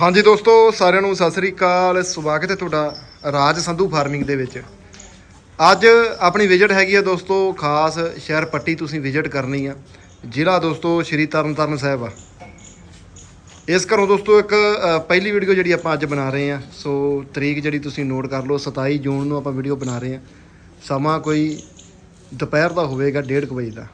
ਹਾਂਜੀ ਦੋਸਤੋ, ਸਾਰਿਆਂ ਨੂੰ ਸਤਿ ਸ੍ਰੀ ਅਕਾਲ। ਸਵਾਗਤ ਹੈ ਤੁਹਾਡਾ ਰਾਜ ਸੰਧੂ ਫਾਰਮਿੰਗ ਦੇ ਵਿੱਚ। ਅੱਜ ਆਪਣੀ ਵਿਜ਼ਿਟ ਹੈਗੀ ਆ ਦੋਸਤੋ, ਖਾਸ ਸ਼ਹਿਰ ਪੱਟੀ ਤੁਸੀਂ ਵਿਜ਼ਿਟ ਕਰਨੀ ਆ। ਜ਼ਿਲ੍ਹਾ ਦੋਸਤੋ, ਸ਼੍ਰੀ ਤਰਨਤਾਰਨ ਸਾਹਿਬ ਆ। ਇਸ ਘਰੋਂ ਦੋਸਤੋ, ਇੱਕ ਪਹਿਲੀ ਵੀਡੀਓ ਜਿਹੜੀ ਆਪਾਂ ਅੱਜ ਬਣਾ ਰਹੇ ਆ। ਸੋ ਤਰੀਕ ਜਿਹੜੀ ਤੁਸੀਂ ਨੋਟ ਕਰ ਲਓ 27 ਜੂਨ ਨੂੰ ਆਪਾਂ ਵੀਡੀਓ ਬਣਾ ਰਹੇ ਆ। ਸਮਾਂ ਕੋਈ ਦੁਪਹਿਰ ਦਾ ਹੋਵੇਗਾ 1:30 ਵਜੇ ਦਾ।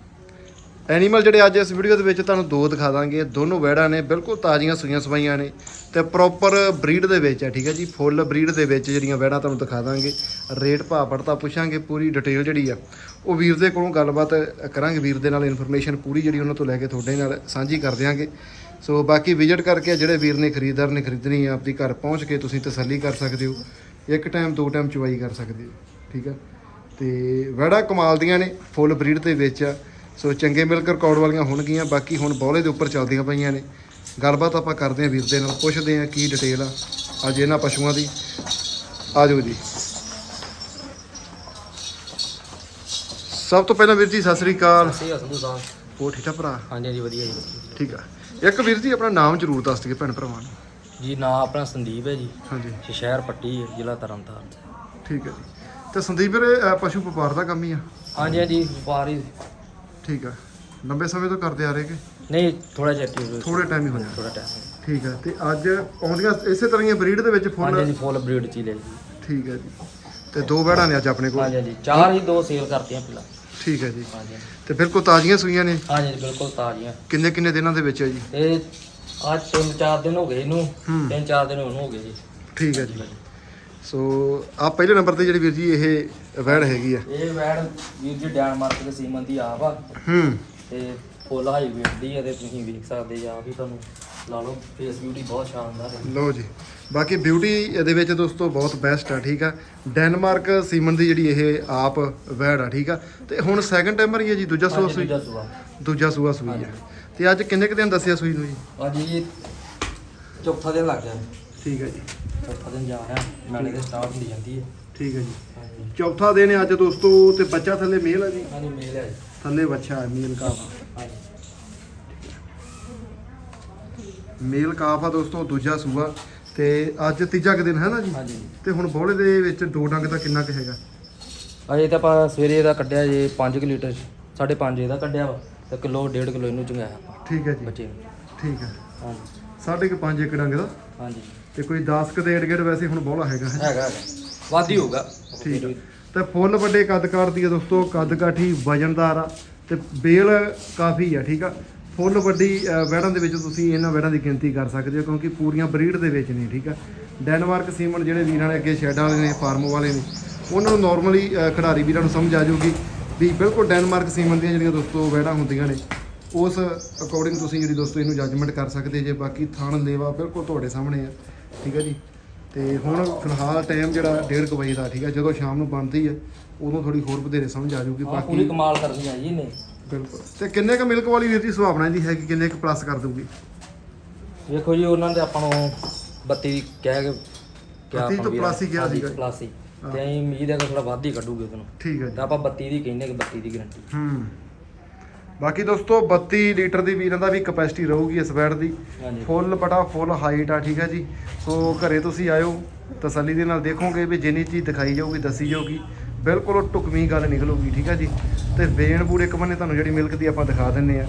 ਐਨੀਮਲ ਜਿਹੜੇ ਅੱਜ ਇਸ ਵੀਡੀਓ ਦੇ ਵਿੱਚ ਤੁਹਾਨੂੰ ਦੋ ਦਿਖਾ ਦਾਂਗੇ। ਦੋਨੋਂ ਵੈੜਾਂ ਨੇ, ਬਿਲਕੁਲ ਤਾਜ਼ੀਆਂ ਸੂਈਆਂ ਸਵਾਈਆਂ ਨੇ ਤੇ ਪ੍ਰੋਪਰ ਬਰੀਡ ਦੇ ਵਿੱਚ ਹੈ, ਠੀਕ ਹੈ ਜੀ? ਫੁੱਲ ਬਰੀਡ ਦੇ ਵਿੱਚ ਜਿਹੜੀਆਂ ਵੈੜਾਂ ਤੁਹਾਨੂੰ ਦਿਖਾ ਦਾਂਗੇ। ਰੇਟ ਭਾਅ ਪੜਤਾ ਪੁੱਛਾਂਗੇ, ਪੂਰੀ ਡਿਟੇਲ ਜਿਹੜੀ ਆ, ਉਹ ਵੀਰ ਦੇ ਕੋਲੋਂ ਗੱਲਬਾਤ ਕਰਾਂਗੇ। ਵੀਰ ਦੇ ਨਾਲ ਇਨਫੋਰਮੇਸ਼ਨ ਪੂਰੀ ਜਿਹੜੀ ਉਹਨਾਂ ਤੋਂ ਲੈ ਕੇ ਤੁਹਾਡੇ ਨਾਲ ਸਾਂਝੀ ਕਰ ਦਿਆਂਗੇ। ਸੋ ਬਾਕੀ ਵਿਜ਼ਿਟ ਕਰਕੇ ਜਿਹੜੇ ਵੀਰ ਨੇ ਖਰੀਦਦਾਰ ਨੇ ਖਰੀਦਣੀ ਆ, ਆਪਦੀ ਘਰ ਪਹੁੰਚ ਕੇ ਤੁਸੀਂ ਤਸੱਲੀ ਕਰ ਸਕਦੇ ਹੋ। ਇੱਕ ਟਾਈਮ ਦੋ ਟਾਈਮ ਚੁਆਈ ਕਰ ਸਕਦੇ ਹੋ, ਠੀਕ ਆ ਤੇ ਵੜਾ ਕਮਾਲ ਦੀਆਂ ਨੇ ਫੁੱਲ ਬਰੀਡ ਦੇ ਵਿੱਚ ਆ। ਸੋ ਚੰਗੇ ਮਿਲਕ ਰਿਕਾਰਡ ਵਾਲੀਆਂ ਹੋਣਗੀਆਂ ਬਾਕੀ ਹੁਣ ਬੌਲੇ ਦੇ ਉੱਪਰ ਚੱਲਦੀਆਂ ਪਈਆਂ ਨੇ। ਗੱਲਬਾਤ ਆਪਾਂ ਕਰਦੇ ਹਾਂ ਵੀਰ ਦੇ ਨਾਲ ਪੁੱਛਦੇ ਹਾਂ ਕੀ ਡਿਟੇਲ ਆ। ਅੱਜ ਇਹਨਾਂ ਪਸ਼ੂਆਂ ਦੀ। ਆ ਜਾਓ ਜੀ। ਸਭ ਤੋਂ ਪਹਿਲਾਂ ਵੀਰ ਜੀ ਸਤਿ ਸ੍ਰੀ ਅਕਾਲ। ਸਹੀ ਸੰਧੂ ਸਾਹਿਬ। ਹੋਰ ਠੀਕ ਆ ਭਰਾ? ਹਾਂਜੀ ਹਾਂਜੀ ਵਧੀਆ ਜੀ ਠੀਕ ਆ। ਇੱਕ ਵੀਰ ਜੀ ਆਪਣਾ ਨਾਮ ਜ਼ਰੂਰ ਦੱਸ ਦਿਓ ਭੈਣ ਭਰਾਵਾਂ ਨੂੰ। ਜੀ ਨਾਂ ਆਪਣਾ ਸੰਦੀਪ ਹੈ ਜੀ। ਹਾਂਜੀ। ਸ਼ਹਿਰ ਪੱਟੀ ਹੈ, ਜ਼ਿਲ੍ਹਾ ਤਰਨਤਾਰਨ। ਠੀਕ ਹੈ ਜੀ। ਤੇ ਸੰਦੀਪ ਵੀਰੇ ਅ, ਪਸ਼ੂ ਵਪਾਰ ਦਾ ਕੰਮ ਹੀ ਆ। ਹਾਂਜੀ ਹਾਂਜੀ ਵਪਾਰੀ ਠੀਕ ਆ। ਲੰਬੇ ਸਮੇਂ ਤੋਂ ਕਰਦੇ ਆ ਰਹੇ ਕਿ? ਨਹੀਂ ਥੋੜਾ ਜਿਹਾ ਐਕਟਿਵ ਥੋੜੇ ਟਾਈਮ ਹੀ ਹੋਇਆ। ਥੋੜਾ ਟਾਈਮ ਠੀਕ ਹੈ ਤੇ ਅੱਜ ਆਉਂਦੀਆਂ ਇਸੇ ਤਰ੍ਹਾਂ ਹੀ ਬਰੀਡ ਦੇ ਵਿੱਚ ਹਾਂਜੀ ਫੁੱਲ? ਹਾਂਜੀ ਫੁੱਲ ਬਰੀਡ ਚ ਹੀ ਲੈ ਜੀ ਠੀਕ ਹੈ ਜੀ। ਤੇ ਦੋ ਵੈੜਾਂ ਨੇ ਅੱਜ ਆਪਣੇ ਕੋਲ? ਹਾਂਜੀ ਹਾਂਜੀ। ਚਾਰ ਹੀ ਦੋ ਸੇਲ ਕਰਤੀਆਂ ਪਹਿਲਾਂ। ਠੀਕ ਹੈ ਜੀ। ਹਾਂਜੀ ਹਾਂਜੀ। ਤੇ ਬਿਲਕੁਲ ਤਾਜ਼ੀਆਂ ਸੂਈਆਂ ਨੇ? ਹਾਂਜੀ ਬਿਲਕੁਲ ਤਾਜ਼ੀਆਂ। ਕਿੰਨੇ ਕਿੰਨੇ ਦਿਨਾਂ ਦੇ ਵਿੱਚ ਹੈ ਜੀ? ਇਹ ਅੱਜ ਤਿੰਨ ਚਾਰ ਦਿਨ ਹੋ ਗਏ ਇਹਨੂੰ। ਹੂੰ। ਤਿੰਨ ਚਾਰ ਦਿਨ ਉਹਨੂੰ ਹੋ ਗਏ ਜੀ। ਠੀਕ ਹੈ ਜੀ। ਸੋ ਆ ਪਹਿਲੇ ਨੰਬਰ ਤੇ ਜਿਹੜੀ ਵੀਰ ਜੀ ਇਹ ਵੈੜ ਹੈਗੀ ਆ। ਇਹ ਵੈੜ ਵੀਰ ਜੀ ਡੈਨਮਾਰਕ ਦੇ ਸੀਮਨ ਦੀ ਆਪ ਆ। ਹੂੰ। ਤੇ ਫੁੱਲ ਹਾਈ ਵੇਟ ਦੀ ਹੈ ਤੇ ਤੁਸੀਂ ਵੇਖ ਸਕਦੇ ਆਪ ਹੀ ਤੁਹਾਨੂੰ ਲਾ ਲਓ ਫੇਸ ਬਿਊਟੀ ਬਹੁਤ ਸ਼ਾਨਦਾਰ ਹੈ ਲਓ ਜੀ। ਬਾਕੀ ਬਿਊਟੀ ਇਹਦੇ ਵਿੱਚ ਦੋਸਤੋ ਬਹੁਤ ਬੈਸਟ ਆ ਠੀਕ ਆ। ਡੈਨਮਾਰਕ ਸੀਮਨ ਦੀ ਜਿਹੜੀ ਇਹ ਆਪ ਵੈੜ ਆ ਠੀਕ ਆ। ਤੇ ਹੁਣ ਸੈਕੰਡ ਟਾਈਮਰ ਹੀ ਹੈ ਜੀ ਦੂਜਾ ਸੂਆ ਸੂਈ। ਦੂਜਾ ਸੂਆ। ਦੂਜਾ ਸੂਆ ਸੂਈ ਹੈ ਤੇ ਅੱਜ ਕਿੰਨੇ ਕੁ ਦਿਨ ਦੱਸਿਆ ਸੂਈ ਨੂੰ ਜੀ? ਅੱਜ ਇਹ ਚੌਥਾ ਦਿਨ ਲੱਗ ਗਿਆ ਠੀਕ ਹੈ ਜੀ। ਚੌਥਾ ਦਿਨ ਜਾ ਰਿਹਾ ਨਾਲੇ ਦੇ ਸਟਾਰਟ ਹੁੰਦੀ ਜਾਂਦੀ ਹੈ। ਠੀਕ ਹੈ ਜੀ। ਚੌਥਾ ਦਿਨ ਹੈ ਅੱਜ ਦੋਸਤੋ ਤੇ ਬੱਚਾ ਥੱਲੇ ਮੇਲ ਹੈ ਜੀ? ਹਾਂਜੀ ਮੇਲ ਹੈ ਜੀ। ਥੱਲੇ ਬੱਚਾ ਹੈ ਮੇਲ ਕਾਫ। ਮੇਲ ਕਾਫ ਆ ਦੋਸਤੋ ਦੂਜਾ ਸੂਆ। ਤੇ ਅੱਜ ਤੀਜਾ ਕੁ ਦਿਨ ਹੈ ਨਾ ਜੀ? ਹਾਂਜੀ। ਤੇ ਹੁਣ ਬੋਲੇ ਦੇ ਵਿੱਚ ਦੋ ਡੰਗ ਦਾ ਕਿੰਨਾ ਕੁ ਹੈਗਾ? ਅਜੇ ਤਾਂ ਆਪਾਂ ਸਵੇਰੇ ਇਹਦਾ ਕੱਢਿਆ ਜੇ 5 ਲੀਟਰ 5.5 ਇਹਦਾ ਕੱਢਿਆ ਵਾ ਤੇ ਕਿਲੋ 1.5 ਕਿਲੋ ਇਹਨੂੰ ਚੰਗਾਇਆ ਠੀਕ ਹੈ ਜੀ। ਬੱਚੇ ਨੂੰ। ਠੀਕ ਹੈ। ਹਾਂਜੀ। ਸਾਢੇ ਕੁ ਪੰਜ ਏਕ ਡੰਗ ਦਾ? ਹਾਂਜੀ। ਤੇ ਕੋਈ 10 ਕੁ ਦੇ ਗੇੜ ਵੈਸੇ ਹੁਣ ਬੋਲਾ ਹੈਗਾ ਹੈ। ਹੈਗਾ ਵਾਦੀ ਹੋਊਗਾ। ਠੀਕ ਹੈ ਤੇ ਫੁੱਲ ਵੱਡੇ ਕੱਦ ਕਾਠ ਦੀ ਆ ਦੋਸਤੋ ਕੱਦ ਕਾਠੀ ਵਜਨਦਾਰ ਆ ਤੇ ਬੇਲ ਕਾਫੀ ਆ ਠੀਕ ਆ। ਫੁੱਲ ਵੱਡੀ ਅ, ਵੈੜਾਂ ਦੇ ਵਿੱਚ ਤੁਸੀਂ ਇਹਨਾਂ ਵੈੜਾਂ ਦੀ ਗਿਣਤੀ ਕਰ ਸਕਦੇ ਹੋ ਕਿਉਂਕਿ ਪੂਰੀਆਂ ਬਰੀਡ ਦੇ ਵਿੱਚ ਨੇ ਠੀਕ ਆ। ਡੈਨਮਾਰਕ ਸੀਮਨ ਜਿਹੜੇ ਵੀਰਾਂ ਨੇ ਅੱਗੇ ਸ਼ੈਡਾਂ ਵਾਲੇ ਨੇ ਫਾਰਮ ਵਾਲੇ ਨੇ ਉਹਨਾਂ ਨੂੰ ਨਾਰਮਲੀ ਖਿਡਾਰੀ ਵੀਰਾਂ ਨੂੰ ਸਮਝ ਆ ਜਾਊਗੀ ਵੀ ਬਿਲਕੁਲ ਡੈਨਮਾਰਕ ਸੀਮਨ ਦੀਆਂ ਜਿਹੜੀਆਂ ਦੋਸਤੋ ਵੈੜਾਂ ਹੁੰਦੀਆਂ ਨੇ ਉਸ ਅਕੋਰਡਿੰਗ ਤੁਸੀਂ ਜਿਹੜੀ ਦੋਸਤੋ ਇਹਨੂੰ ਜੱਜਮੈਂਟ ਕਰ ਸਕਦੇ ਜੇ ਬਾਕੀ ਥਣ ਲੇਵਾ ਬਿਲਕੁਲ ਤੁਹਾਡੇ ਸਾਹਮਣੇ ਆ। ਠੀਕ ਹੈ ਜੀ। ਤੇ ਹੁਣ ਫਿਲਹਾਲ ਟਾਈਮ ਜਿਹੜਾ 1:30 ਵਜੇ ਦਾ ਠੀਕ ਹੈ ਜਦੋਂ ਸ਼ਾਮ ਨੂੰ ਬਣਦੀ ਹੈ ਉਦੋਂ ਥੋੜੀ ਹੋਰ ਵਧੇਰੇ ਸਮਝ ਆ ਜਾਊਗੀ ਹਾਂ ਪੂਰੀ ਬਾਕੀ ਕਮਾਲ ਕਰਨੀ ਆ ਜੀ ਇਹਨੇ। ਬਿਲਕੁਲ। ਤੇ ਕਿੰਨੇ ਕ ਮਿਲਕ ਵਾਲੀ ਵੀਰ ਦੀ ਸੁਭਾਵਨਾ ਦੀ ਹੈ ਕਿ ਕਿੰਨੇ ਕ ਪਲੱਸ ਕਰ ਦੂਗੀ ਵੇਖੋ ਜੀ ਉਹਨਾਂ ਦੇ ਆਪਾਂ ਨੂੰ 32 ਕਹਿ ਕੇ ਕਿਆ 32 ਤੋਂ plus ਹੀ ਕਿਹਾ ਸੀਗਾ। ਪਲੱਸ ਹੀ। ਤੇ ਅਸੀਂ ਉਮੀਦ ਹੈ ਕਿ ਥੋੜਾ ਵੱਧ ਹੀ ਕੱਢੂਗੇ ਉਹਨੂੰ ਠੀਕ ਹੈ ਤਾਂ ਆਪਾਂ 32 ਦੀ ਕਹਿੰਦੇ ਕਿ 32 ਦੀ ਗਾਰੰਟੀ ਹੂੰ। ਬਾਕੀ ਦੋਸਤੋ 32 ਲੀਟਰ ਦੀ ਵੀਰਾਂ ਦਾ ਵੀ ਕਪੈਸਿਟੀ ਰਹੂਗੀ ਇਸ ਬੈਡ ਦੀ। ਫੁੱਲ ਬੜਾ ਫੁੱਲ ਹਾਈਟ ਆ ਠੀਕ ਹੈ ਜੀ। ਸੋ ਘਰੇ ਤੁਸੀਂ ਆਇਓ ਤਸੱਲੀ ਦੇ ਨਾਲ ਦੇਖੋਗੇ ਵੀ ਜਿੰਨੀ ਚੀਜ਼ ਦਿਖਾਈ ਜਾਊਗੀ ਦੱਸੀ ਜਾਊਗੀ। ਬਿਲਕੁਲ ਉਹ ਢੁਕਵੀਂ ਗੱਲ ਨਿਕਲੂਗੀ ਠੀਕ ਹੈ ਜੀ। ਤੇ ਵੇਨ ਪੂਰੇ ਇੱਕ ਬੰਨੇ ਤੁਹਾਨੂੰ ਜਿਹੜੀ ਮਿਲਕ ਦੀ ਆਪਾਂ ਦਿਖਾ ਦਿੰਨੇ ਆ।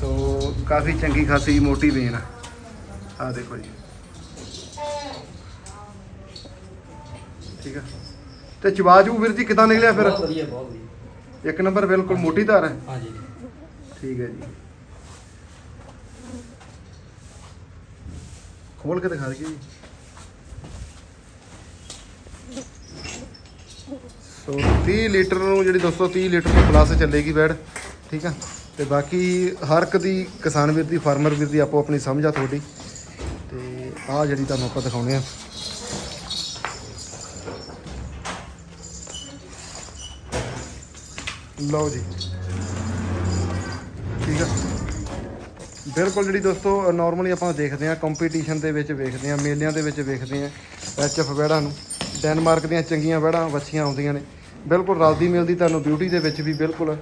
ਸੋ ਕਾਫੀ ਚੰਗੀ ਖਾਸੀ ਮੋਟੀ ਵੇਨ ਆ। ਆ ਦੇਖੋ ਜੀ। ਠੀਕ ਆ। ਤੇ ਚਵਾਜੂ ਵੀਰ ਜੀ ਕਿਦਾਂ ਨਿਕਲਿਆ ਫਿਰ? ਬਹੁਤ ਵਧੀਆ ਬਹੁਤ ਵਧੀਆ। ਇੱਕ ਨੰਬਰ ਬਿਲਕੁਲ ਮੋਟੀ ਧਾਰ ਹੈ। ਹਾਂਜੀ। ਠੀਕ ਹੈ ਜੀ। ਖੋਲ ਕੇ ਦਿਖਾ ਦਈਏ ਜੀ। ਸੋ 30 ਲੀਟਰ ਨੂੰ ਜਿਹੜੀ ਦੋਸਤੋ 30 ਲੀਟਰ ਤੋਂ ਪਲੱਸ ਚੱਲੇਗੀ ਬੈਡ, ਠੀਕ ਆ? ਤੇ ਬਾਕੀ ਹਰ ਇੱਕ ਦੀ ਕਿਸਾਨ ਵੀਰ ਦੀ, ਫਾਰਮਰ ਵੀਰ ਦੀ ਆਪੋ ਆਪਣੀ ਸਮਝ ਆ ਤੁਹਾਡੀ। ਤੇ ਆਹ ਜਿਹੜੀ ਤੁਹਾਨੂੰ ਆਪਾਂ ਦਿਖਾਉਣੇ ਆ। ਲਓ ਜੀ। ਠੀਕ ਆ। ਬਿਲਕੁਲ ਜਿਹੜੀ ਦੋਸਤੋ ਨਾਰਮਲੀ ਆਪਾਂ ਦੇਖਦੇ ਆ ਕੰਪੀਟੀਸ਼ਨ ਦੇ ਵਿੱਚ ਵੇਖਦੇ ਆ ਮੇਲਿਆਂ ਦੇ ਵਿੱਚ ਵੇਖਦੇ ਆ ਐਚਐਫ ਵੈੜਾਂ ਨੂੰ ਡੈਨਮਾਰਕ ਦੀਆਂ ਚੰਗੀਆਂ ਵੈੜਾਂ ਵੱਛੀਆਂ ਆਉਂਦੀਆਂ ਨੇ। ਬਿਲਕੁਲ ਰਲਦੀ ਮਿਲਦੀ ਤੁਹਾਨੂੰ ਬਿਊਟੀ ਦੇ ਵਿੱਚ ਵੀ ਬਿਲਕੁਲ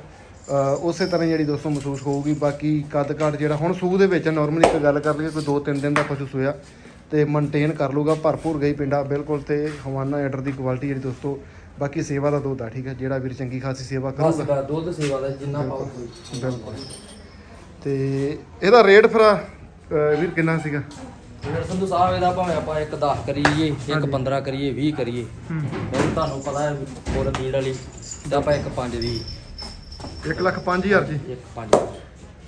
ਉਸੇ ਤਰ੍ਹਾਂ ਜਿਹੜੀ ਦੋਸਤੋ ਮਹਿਸੂਸ ਹੋਊਗੀ। ਬਾਕੀ ਕੱਦ ਕਾਠ ਜਿਹੜਾ ਹੁਣ ਸੂਹ ਦੇ ਵਿੱਚ ਨਾਰਮਲੀ ਇੱਕ ਗੱਲ ਕਰ ਲਈਏ ਕੋਈ 2-3 ਦਿਨ ਦਾ ਪਸ਼ੂ ਸੋਇਆ ਤੇ ਮੇਨਟੇਨ ਕਰ ਲੂਗਾ ਭਰਪੂਰ ਗਈ ਪਿੰਡਾ ਬਿਲਕੁਲ ਤੇ ਹਵਾਨਾ ਐਡਰ ਦੀ ਕੁਆਲਿਟੀ ਜਿਹੜੀ ਦੋਸਤੋ ਬਾਕੀ ਸੇਵਾ ਦਾ ਦੁੱਧ ਆ ਠੀਕ ਹੈ ਜਿਹੜਾ ਵੀਰ ਚੰਗੀ ਖਾਸੀ ਸੇਵਾ ਕਰੂਗਾ। ਦੁੱਧ ਸੇਵਾ ਦਾ ਜਿੰਨਾ ਕੋਈ ਬਿਲਕੁਲ। ਤੇ ਇਹਦਾ ਰੇਟ ਫਿਰ ਅਹ, ਵੀਰ ਕਿੰਨਾ ਸੀਗਾ? ਫਿਰ ਸੰਧੂ ਸਾਹਿਬ ਇਹਦਾ ਭਾਵੇਂ ਆਪਾਂ ਇੱਕ 10 ਕਰੀਏ ਇੱਕ 15 ਕਰੀਏ 20 ਕਰੀਏ। ਹੂੰ। ਹੁਣ ਤੁਹਾਨੂੰ ਪਤਾ ਹੈ ਫੁੱਲ ਬੀੜ ਵਾਲੀ ਤੇ ਆਪਾਂ ਇੱਕ 5 ਦੀ 1 ਲੱਖ 5000 ਜੀ? ਇੱਕ 5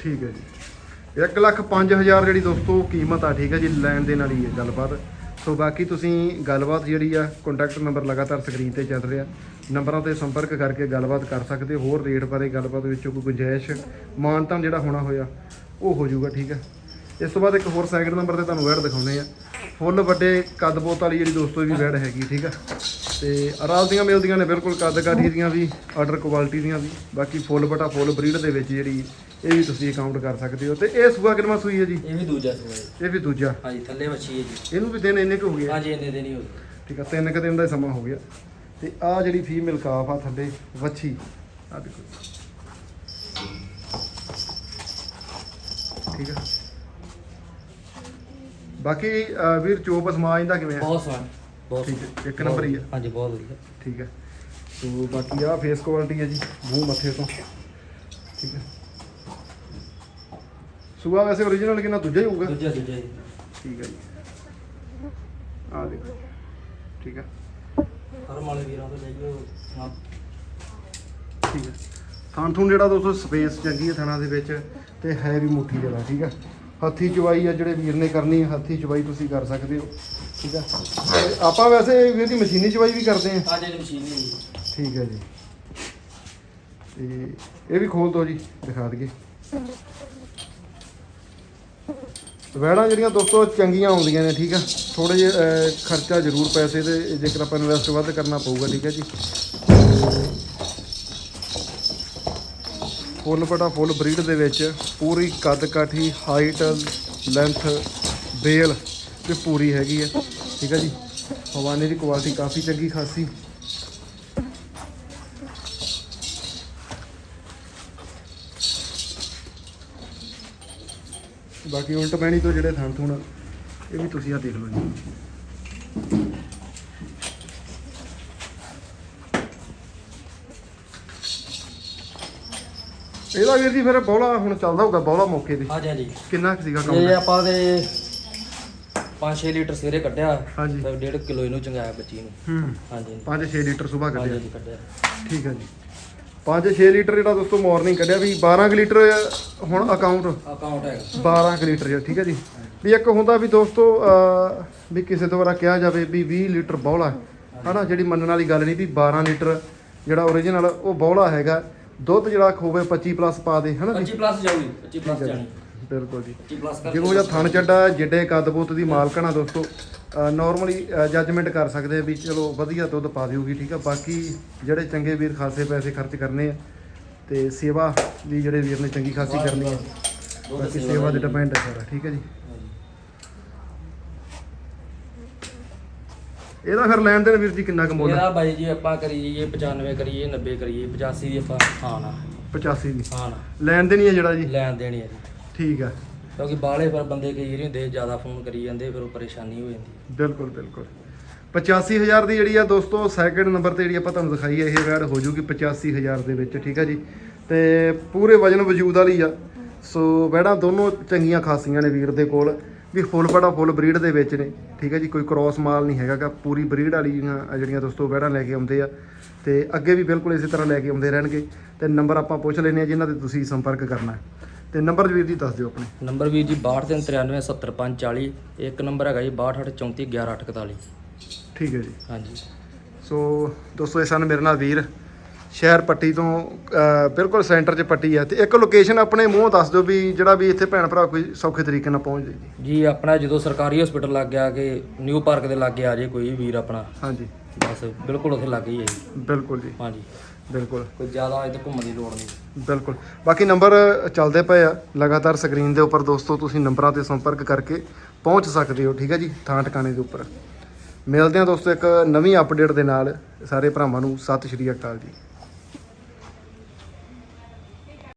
ਠੀਕ ਹੈ ਜੀ। 1 ਲੱਖ 5000 ਜਿਹੜੀ ਦੋਸਤੋ ਕੀਮਤ ਆ ਠੀਕ ਹੈ ਜੀ ਲੈਣ ਦੇ ਨਾਲ ਹੀ ਹੈ ਗੱਲਬਾਤ। ਸੋ ਬਾਕੀ ਤੁਸੀਂ ਗੱਲਬਾਤ ਜਿਹੜੀ ਆ ਕੰਟੈਕਟ ਨੰਬਰ ਲਗਾਤਾਰ ਸਕਰੀਨ ਤੇ ਚੱਲ ਰਿਹਾ ਨੰਬਰਾਂ ਤੇ ਸੰਪਰਕ ਕਰਕੇ ਗੱਲਬਾਤ ਕਰ ਸਕਦੇ ਹੋ। ਹੋਰ ਰੇਟ ਬਾਰੇ ਗੱਲਬਾਤ ਵਿੱਚੋਂ ਕੋਈ ਗੁੰਜਾਇਸ਼, ਮਾਨਤਾਨ ਜਿਹੜਾ ਹੋਣਾ ਹੋਇਆ, ਉਹ ਹੋ ਜਾਊਗਾ, ਠੀਕ ਹੈ ਇਸ ਤੋਂ ਬਾਅਦ ਇੱਕ ਹੋਰ ਸੈਕਿੰਡ ਨੰਬਰ ਤੇ ਤੁਹਾਨੂੰ ਵੈੜ ਦਿਖਾਉਣੇ ਆ ਫੁੱਲ ਵੱਡੇ ਕੱਦ ਬੋਤ ਵਾਲੀ ਜਿਹੜੀ ਦੋਸਤੋ ਵੀ ਵੈੜ ਹੈਗੀ ਠੀਕ ਆ। ਤੇ ਅਰਾਲ ਦੀਆਂ ਮਿਲਦੀਆਂ ਨੇ ਬਿਲਕੁਲ ਕੱਦ ਕਾਠੀ ਦੀਆਂ ਵੀ ਆਰਡਰ ਕੁਆਲਿਟੀ ਦੀਆਂ ਵੀ ਬਾਕੀ ਫੁੱਲ ਬਟਾ ਫੁੱਲ ਬਰੀਡ ਦੇ ਵਿੱਚ ਜਿਹੜੀ ਇਹ ਵੀ ਤੁਸੀਂ ਅਕਾਊਂਟ ਕਰ ਸਕਦੇ ਹੋ। ਤੇ ਇਹ ਸੂਆ ਕਿੰਨਾ ਸੂਈ ਹੈ ਜੀ? ਇਹ ਵੀ ਦੂਜਾ ਸੂਆ ਹੈ ਇਹ ਵੀ ਦੂਜਾ? ਹਾਂਜੀ ਥੱਲੇ ਵੱਛੀ ਹੈ ਜੀ। ਇਹਨੂੰ ਵੀ ਦਿਨ ਇੰਨੇ ਕੁ ਹੋ ਗਏ। ਹਾਂਜੀ ਇੰਨੇ ਦਿਨ ਹੀ ਹੋ ਗਏ। ਠੀਕ ਆ ਤਿੰਨ ਕੁ ਦਿਨ ਦਾ ਹੀ ਸਮਾਂ ਹੋ ਗਿਆ। ਤੇ ਆ ਜਿਹੜੀ ਫੀਮੇਲ ਕਾਫ ਆ ਥੱਲੇ ਵੱਛੀ। ਆ ਦੇਖੋ। ਠੀਕ ਆ। ਬਾਕੀ ਅਹ, ਵੀਰ ਚੋਪ ਸਮਾਜ ਦਾ ਕਿਵੇਂ ਆ? ਬਹੁਤ ਸੋਹਣਾ। ਬਹੁਤ ਠੀਕ ਸੋਹਣਾ। ਹੈ, ਇੱਕ ਨੰਬਰ ਹੀ ਆ। ਹਾਂਜੀ ਬਹੁਤ ਵਧੀਆ। ਠੀਕ ਹੈ। ਸੋ ਬਾਕੀ ਆ ਫੇਸ ਕੁਆਲਿਟੀ ਹੈ ਜੀ ਮੂੰਹ ਮੱਥੇ ਤੋਂ। ਠੀਕ ਹੈ। ਸੁਆ ਵੈਸੇ origignal ਕਿੰਨਾ ਦੂਜਾ ਹੀ ਹੋਊਗਾ? ਦੂਜਾ ਦੂਜਾ ਜੀ ਠੀਕ ਹੈ ਜੀ। ਆ ਦੇਖੋ। ਠੀਕ ਹੈ। ਹਰ ਵਾਲੇ ਵੀਰਾਂ ਤੋਂ ਜਾਈਓ ਹਾਂ ਠੀਕ ਹੈ। ਥਾਂ ਥੂਣ ਜਿਹੜਾ ਦੋਸਤੋ ਸਪੇਸ ਚੰਗੀ ਹੈ ਥਾਣਾ ਦੇ ਵਿੱਚ ਤੇ ਹੈ ਵੀ ਮੁੱਠੀ ਜਿਹੜਾ ਠੀਕ ਹੈ। ਹੱਥੀ ਚਵਾਈ ਆ ਜਿਹੜੇ ਵੀਰ ਨੇ ਕਰਨੀ ਹੈ ਹੱਥੀ ਚਵਾਈ ਤੁਸੀਂ ਕਰ ਸਕਦੇ ਹੋ। ਠੀਕ ਤੇ ਆਪਾਂ ਵੈਸੇ ਵੀਰ ਦੀ ਮਸ਼ੀਨੀ ਚਵਾਈ ਵੀ ਕਰਦੇ ਹਾਂ ਹਾਂਜੀ ਮਸ਼ੀਨ ਹੈ। ਜੀ ਠੀਕ ਹੈ ਜੀ। ਤੇ ਇਹ ਵੀ ਖੋਲ ਦੋ ਜੀ ਦਿਖਾ ਦਈਏ। ਵੈੜਾਂ ਜਿਹੜੀਆਂ ਦੋਸਤੋ ਚੰਗੀਆਂ ਆਉਂਦੀਆਂ ਨੇ ਠੀਕ ਆ? ਥੋੜੇ ਜਿਹਾ ਖਰਚਾ ਜ਼ਰੂਰ ਪੈਸੇ ਤੇ ਜੇਕਰ ਆਪਾਂ ਇਨਵੈਸਟ ਵੱਧ ਕਰਨਾ ਪਊਗਾ ਠੀਕ ਹੈ ਜੀ? ਫੁੱਲ ਬਟਾ ਫੁੱਲ ਬਰੀਡ ਦੇ ਵਿੱਚ, ਪੂਰੀ ਕੱਦ ਕਾਠੀ ਹਾਈਟ ਲੈਂਥ ਬੇਲ ਤੇ ਪੂਰੀ ਹੈਗੀ ਹੈ ਠੀਕ ਹੈ ਜੀ? ਹਵਾਨੇ ਦੀ ਕੁਆਲਿਟੀ ਕਾਫੀ ਚੰਗੀ ਖਾਸੀ। ਬਾਕੀ ਉਲਟ ਪੈਣੀ ਤੋਂ ਜਿਹੜੇ ਥਣ ਥੁਣ ਇਹ ਵੀ ਤੁਸੀਂ ਆ ਦੇਖ ਲਓ ਜੀ। ਇਹਦਾ ਵੀਰ ਜੀ ਫਿਰ ਬੌਲਾ ਹੁਣ ਚੱਲਦਾ ਹੋਊਗਾ ਬੌਲਾ ਮੌਕੇ ਤੇ। ਹਾਂਜੀ ਹਾਂਜੀ। ਕਿੰਨਾ ਕੁ ਸੀਗਾ ਇਹ ਕੰਮ ਆਪਾਂ ਦੇ 5-6 ਲੀਟਰ ਸਵੇਰੇ ਕੱਢਿਆ ਹਾਂਜੀ। ਤੇ 1.5 ਕਿਲੋ ਇਹਨੂੰ ਚੰਗਾਇਆ ਬੱਚੀ ਨੂੰ। ਹੂੰ। ਹਾਂਜੀ 5-6 ਲੀਟਰ ਸਵੇਰ ਹਾਂਜੀ ਕੱਢਿਆ ਹਾਂਜੀ ਕੱਢਿਆ। ਠੀਕ ਹੈ ਜੀ। 5-6 ਲੀਟਰ ਜਿਹੜਾ ਦੋਸਤੋ ਮਾਰਨਿੰਗ ਕੱਢਿਆ ਵੀ 12 ਕੁ ਲੀਟਰ ਹੁਣ ਅਕਾਊਂਟ ਅਕਾਊਂਟ ਹੈਗਾ। 12 ਕੁ ਲੀਟਰ ਜੀ ਠੀਕ ਹੈ ਜੀ। ਵੀ ਇੱਕ ਹੁੰਦਾ ਵੀ ਦੋਸਤੋ ਅਹ, ਵੀ ਕਿਸੇ ਦੁਆਰਾ ਕਿਹਾ ਜਾਵੇ ਵੀ 20 ਲੀਟਰ ਬੌਲਾ। ਹਨਾ ਜਿਹੜੀ ਮੰਨਣ ਵਾਲੀ ਗੱਲ ਨਹੀਂ ਵੀ 12 ਲੀਟਰ ਜਿਹੜਾ ਓਰੀਜਨਲ ਉਹ ਬੌਲਾ ਹੈਗਾ। ਦੁੱਧ ਜਿਹੜਾ ਹੋਵੇ 25 ਪਲੱਸ ਪਾ ਦੇ ਹਨਾ ਜੀ? 25 ਪਲੱਸ ਜਾਊਗੀ 25 ਪਲੱਸ ਜਾਣੀ। ਬਿਲਕੁਲ ਜੀ। 25 ਪਲੱਸ ਕਰ ਜਿਹੋ ਜਿਹਾ ਥਣ ਚੱਡਾ ਜਿੱਡੇ ਕਦਬੂਤ ਦੀ ਮਾਲਕਣ ਦੋਸਤੋ ਨਾਰਮਲੀ ਜੱਜਮੈਂਟ ਕਰ ਸਕਦੇ ਆ ਵੀ ਚਲੋ ਵਧੀਆ ਦੁੱਧ ਪਾ ਦਿਓਗੀ ਠੀਕ ਆ? ਬਾਕੀ ਜਿਹੜੇ ਚੰਗੇ ਵੀਰ ਖਾਸੇ ਪੈਸੇ ਖਰਚ ਕਰਨੇ ਆ ਤੇ ਸੇਵਾ ਵੀ ਜਿਹੜੇ ਵੀਰ ਨੇ ਚੰਗੀ ਖਾਸੀ ਕਰਨੀ ਆ ਬਾਕੀ ਸੇਵਾ ਤੇ ਡਿਪੈਂਡ ਹੈ ਸਾਰਾ ਠੀਕ ਹੈ ਜੀ? ਇਹਦਾ ਫਿਰ ਲੈਣ ਦੇਣ ਵੀਰ ਜੀ ਕਿੰਨਾ ਕੁ ਮੁੱਲ ਇਹਦਾ ਬਾਈ ਜੀ ਆਪਾਂ ਕਰੀ ਜਾਈਏ 95 ਕਰੀਏ 90 ਕਰੀਏ 85 ਦੀ ਆਪਾਂ ਹਾਂ ਨਾ 85 ਦੀ। ਹਾਂ ਨਾ ਲੈਣ ਦੇਣੀ ਹੈ ਜਿਹੜਾ ਜੀ? ਲੈਣ ਦੇਣੀ ਹੈ ਜੀ। ਠੀਕ ਆ। ਕਿਉਂਕਿ ਬਾਹਲੇ ਫਿਰ ਬੰਦੇ ਕਈ ਵਾਰੀ ਹੁੰਦੇ ਜ਼ਿਆਦਾ ਫੋਨ ਕਰੀ ਜਾਂਦੇ ਫਿਰ ਉਹ ਪਰੇਸ਼ਾਨੀ ਹੋ ਜਾਂਦੀ। ਬਿਲਕੁਲ ਬਿਲਕੁਲ। 85000 ਦੀ ਜਿਹੜੀ ਆ ਦੋਸਤੋ ਸੈਕਿੰਡ ਨੰਬਰ ਤੇ ਜਿਹੜੀ ਆਪਾਂ ਤੁਹਾਨੂੰ ਦਿਖਾਈ ਹੈ ਇਹ ਵੈਡ ਹੋ ਜੂਗੀ 85000 ਦੇ ਵਿੱਚ ਠੀਕ ਆ ਜੀ? ਤੇ ਪੂਰੇ ਵਜਨ ਵਜੂਦ ਵਾਲੀ ਆ। ਸੋ ਵੈੜਾਂ ਦੋਨੋਂ ਚੰਗੀਆਂ ਖਾਸੀਆਂ ਨੇ ਵੀਰ ਦੇ ਕੋਲ। ਵੀ ਫੁੱਲ ਬੜਾ ਫੁੱਲ ਬਰੀਡ ਦੇ ਵਿੱਚ ਨੇ ਠੀਕ ਹੈ ਜੀ ਕੋਈ ਕ੍ਰੋਸ ਮਾਲ ਨਹੀਂ ਹੈਗਾਗਾ ਪੂਰੀ ਬਰੀਡ ਵਾਲੀਆਂ ਆ ਜਿਹੜੀਆਂ ਦੋਸਤੋ ਵੈੜਾਂ ਲੈ ਕੇ ਆਉਂਦੇ ਆ। ਤੇ ਅੱਗੇ ਵੀ ਬਿਲਕੁਲ ਇਸੇ ਤਰ੍ਹਾਂ ਲੈ ਕੇ ਆਉਂਦੇ ਰਹਿਣਗੇ। ਤੇ ਨੰਬਰ ਆਪਾਂ ਪੁੱਛ ਲੈਨੇ ਆ ਜਿਨ੍ਹਾਂ ਤੇ ਤੁਸੀਂ ਸੰਪਰਕ ਕਰਨਾ ਹੈ। ਤੇ ਨੰਬਰ ਵੀਰ ਜੀ ਦੱਸ ਦਿਓ ਆਪਣੇ। ਨੰਬਰ ਵੀਰ ਜੀ 6293970540 ਇੱਕ ਨੰਬਰ ਹੈਗਾ ਜੀ 6284111841 ਠੀਕ ਹੈ ਜੀ। ਹਾਂਜੀ। ਸੋ ਦੋਸਤੋ ਇਹ ਸਨ ਮੇਰੇ ਨਾਲ ਵੀਰ। ਸ਼ਹਿਰ ਪੱਟੀ ਤੋਂ ਬਿਲਕੁਲ ਸੈਂਟਰ 'ਚ ਪੱਟੀ ਆ। ਤੇ ਇੱਕ ਲੋਕੇਸ਼ਨ ਆਪਣੇ ਮੂੰਹ ਦੱਸ ਦਿਓ ਵੀ ਜਿਹੜਾ ਵੀ ਇੱਥੇ ਭੈਣ ਭਰਾ ਕੋਈ ਸੌਖੇ ਤਰੀਕੇ ਨਾਲ ਪਹੁੰਚ ਜਾਏ। ਜੀ ਜੀ ਆਪਣਾ ਜਦੋਂ ਸਰਕਾਰੀ ਹਸਪੀਟਲ ਲੱਗ ਗਿਆ ਕਿ ਨਿਊ ਪਾਰਕ ਦੇ ਲਾਗੇ ਆ ਜੇ ਕੋਈ ਵੀਰ ਆਪਣਾ। ਹਾਂਜੀ। ਬਸ ਬਿਲਕੁਲ ਉੱਥੇ ਲੱਗ ਹੀ ਹੈ ਜੀ। ਬਿਲਕੁਲ ਜੀ। ਹਾਂਜੀ। ਬਿਲਕੁਲ। ਕੋਈ ਜ਼ਿਆਦਾ ਇੱਥੇ ਘੁੰਮਣ ਦੀ ਲੋੜ ਨਹੀਂ। ਬਿਲਕੁਲ। ਬਾਕੀ ਨੰਬਰ ਚੱਲਦੇ ਪਏ ਆ। ਲਗਾਤਾਰ ਸਕਰੀਨ ਦੇ ਉੱਪਰ ਦੋਸਤੋ ਤੁਸੀਂ ਨੰਬਰਾਂ ਤੇ ਸੰਪਰਕ ਕਰਕੇ ਪਹੁੰਚ ਸਕਦੇ ਹੋ ਠੀਕ ਹੈ ਜੀ? ਥਾਂ ਟਿਕਾਣੇ ਦੇ ਉੱਪਰ। ਮਿਲਦੇ ਹਾਂ ਦੋਸਤੋ ਇੱਕ ਨਵੀਂ ਅਪਡੇਟ ਦੇ ਨਾਲ। ਸਾਰੇ ਭਰਾਵਾਂ ਨੂੰ ਸਤਿ ਸ਼੍ਰੀ ਅਕਾਲ ਜੀ।